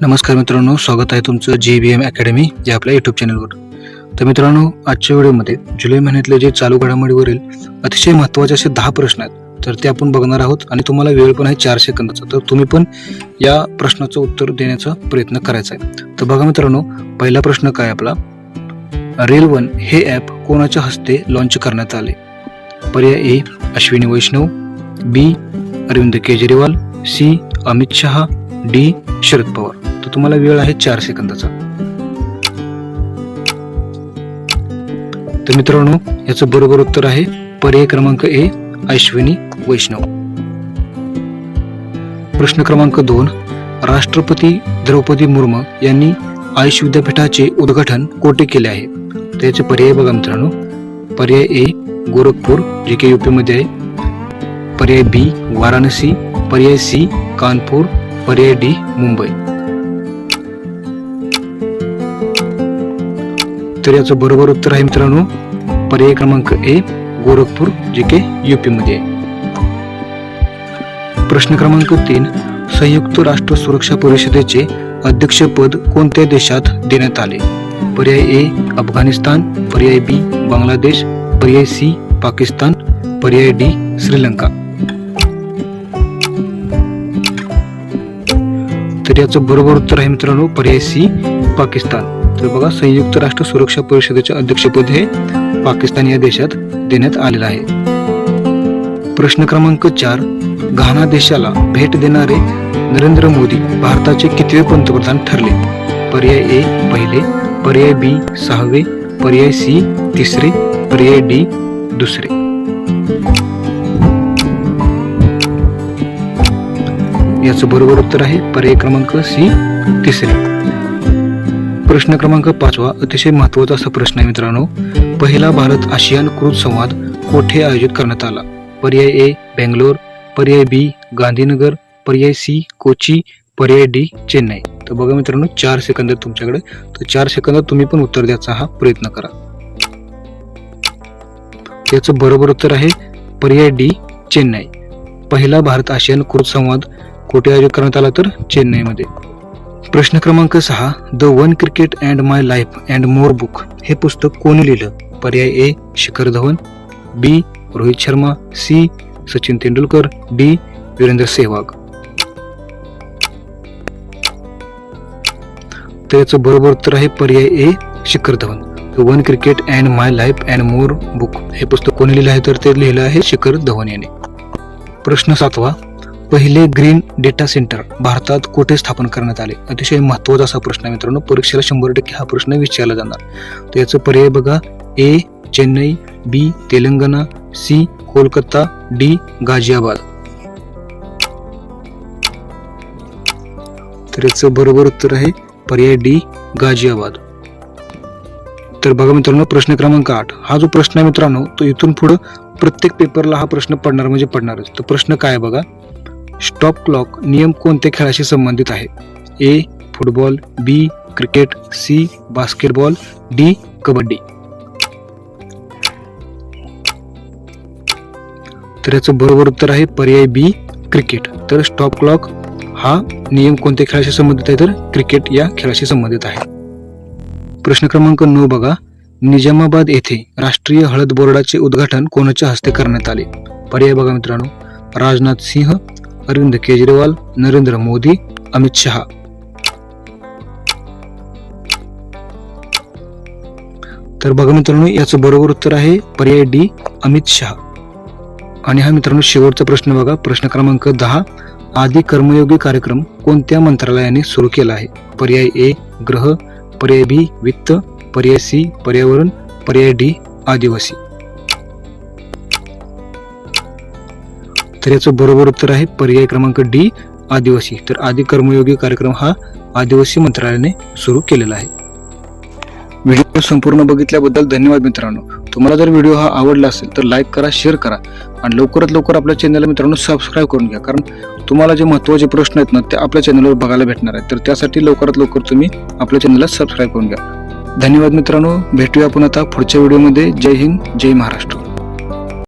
नमस्कार मित्रांनो स्वागत आहे तुमचं जी बी एम अकॅडमी या आपल्या यूट्यूब चॅनलवर तर मित्रांनो आजच्या व्हिडिओमध्ये जुलै महिन्यातले जे चालू घडामोडीवरील अतिशय महत्त्वाचे असे दहा प्रश्न आहेत तर ते आपण बघणार आहोत आणि तुम्हाला वेळ पण आहे चार सेकंदाचा. तर तुम्ही पण या प्रश्नाचं उत्तर देण्याचा प्रयत्न करायचा आहे. तर बघा मित्रांनो पहिला प्रश्न काय आपला? रेल वन हे ॲप कोणाच्या हस्ते लॉन्च करण्यात आले? पर्याय A Ashwini Vaishnaw B Arvind Kejriwal C Amit Shah D Sharad Pawar. तर तुम्हाला वेळ आहे चार सेकंदाचा. तर मित्रांनो याचं बरोबर उत्तर आहे पर्याय क्रमांक ए अश्विनी वैष्णव. प्रश्न क्रमांक दोन राष्ट्रपती द्रौपदी मुर्मू यांनी आयुष विद्यापीठाचे उद्घाटन कोठे केले आहे? तर याचे पर्याय बघा मित्रांनो. पर्याय ए गोरखपूर जे के युपी मध्ये आहे. पर्याय बी वाराणसी. पर्याय सी कानपूर. पर्याय डी मुंबई. तर याचं बरोबर उत्तर आहे मित्रांनो. पर्याय क्रमांक ए गोरखपूर जे के युपी मध्ये आहे प्रश्न क्रमांक तीन संयुक्त राष्ट्र सुरक्षा परिषदेचे अध्यक्षपद कोणत्या देशात देण्यात आले? पर्याय ए अफगाणिस्तान पर्याय बी बांगलादेश पर्याय सी पाकिस्तान पर्याय डी श्रीलंका. तर याचं बरोबर उत्तर आहे मित्रांनो पर्याय सी पाकिस्तान. तर बघा संयुक्त राष्ट्र सुरक्षा परिषदेचे अध्यक्षपद हे पाकिस्तान या देशात देण्यात आलेलं आहे. प्रश्न क्रमांक चार घाना देशाला भेट देणारे नरेंद्र मोदी भारताचे कितवे पंतप्रधान ठरले? पर्याय ए पहिले पर्याय बी सहावे पर्याय सी तिसरे पर्याय डी दुसरे. याचं बरोबर उत्तर आहे पर्याय क्रमांक सी तिसरे. प्रश्न क्रमांक पाचवा अतिशय महत्त्वाचा असा प्रश्न आहे मित्रांनो. पहिला भारत आशियान कृत संवाद कोठे आयोजित करण्यात आला? पर्याय ए बेंगलोर पर्याय बी गांधीनगर पर्याय सी कोची पर्याय डी चेन्नई. तर बघा मित्रांनो चार सेकंद आहेत तुमच्याकडे. तर चार सेकंदात तुम्ही पण उत्तर द्यायचा हा प्रयत्न करा. याचं बरोबर उत्तर आहे पर्याय डी चेन्नई. पहिला भारत आशियान कृत संवाद कुठे आयोजित करण्यात आला तर? चेन्नईमध्ये. प्रश्न क्रमांक सहा the one cricket and my life and more book हे पुस्तक कोणी लिहिलं? पर्याय A Shikhar Dhawan B Rohit Sharma C Sachin Tendulkar D Virender Sehwag. तर याचं बरोबर उत्तर आहे पर्याय A Shikhar Dhawan. One cricket and my life and more book हे पुस्तक कोणी लिहिलं आहे? तर ते लिहिलं आहे शिखर धवन याने. प्रश्न सातवा पहिले ग्रीन डेटा सेंटर भारतात कुठे स्थापन करण्यात आले? अतिशय महत्त्वाचा असा प्रश्न आहे मित्रांनो. परीक्षेला शंभर टक्के हा प्रश्न विचारला जाणार. तर याचं पर्याय बघा. A Chennai B Telangana C Kolkata D Ghaziabad तर याचं बरोबर उत्तर आहे पर्याय डी गाझियाबाद तर बघा मित्रांनो प्रश्न क्रमांक आठ. हा जो प्रश्न आहे मित्रांनो तो इथून पुढं प्रत्येक पेपरला हा प्रश्न पडणार म्हणजे पडणारच. तर प्रश्न काय बघा? स्टॉप क्लॉक नियम कोणत्या खेळाशी संबंधित आहे? A football B cricket C basketball D kabaddi. तर याचं बरोबर उत्तर आहे पर्याय बी क्रिकेट. तर स्टॉप क्लॉक हा नियम कोणत्या खेळाशी संबंधित आहे? तर क्रिकेट या खेळाशी संबंधित आहे. प्रश्न क्रमांक नऊ बघा. निजामाबाद येथे राष्ट्रीय हळद बोर्डाचे उद्घाटन कोणाच्या हस्ते करण्यात आले? पर्याय बघा मित्रांनो. राजनाथ सिंह अरविंद केजरीवाल नरेंद्र मोदी अमित शहा. तर बघा मित्रांनो याचं बरोबर उत्तर आहे पर्याय डी अमित शहा. आणि हा मित्रांनो शेवटचा प्रश्न बघा. प्रश्न क्रमांक दहा आदी कर्मयोगी कार्यक्रम कोणत्या मंत्रालयाने सुरू केला आहे? पर्याय ए ग्रह. पर्याय बी वित्त. पर्याय सी पर्यावरण. पर्याय डी आदिवासी. तर याचं बरोबर उत्तर आहे पर्याय क्रमांक डी आदिवासी. तर आदि कर्मयोगी कार्यक्रम हा आदिवासी मंत्रालयाने सुरू केलेला आहे. व्हिडिओ संपूर्ण बघितल्याबद्दल धन्यवाद मित्रांनो. तुम्हाला जर व्हिडिओ हा आवडला असेल तर लाईक करा शेअर करा आणि लवकरात लवकर आपल्या चॅनलला मित्रांनो सबस्क्राईब करून घ्या. कारण तुम्हाला जे महत्त्वाचे प्रश्न आहेत ना ते आपल्या चॅनलवर बघायला भेटणार आहेत. तर त्यासाठी लवकरात लवकर तुम्ही आपल्या चॅनलला सबस्क्राईब करून घ्या. धन्यवाद मित्रांनो. भेटूया आपण आता पुढच्या व्हिडिओमध्ये. जय हिंद जय महाराष्ट्र.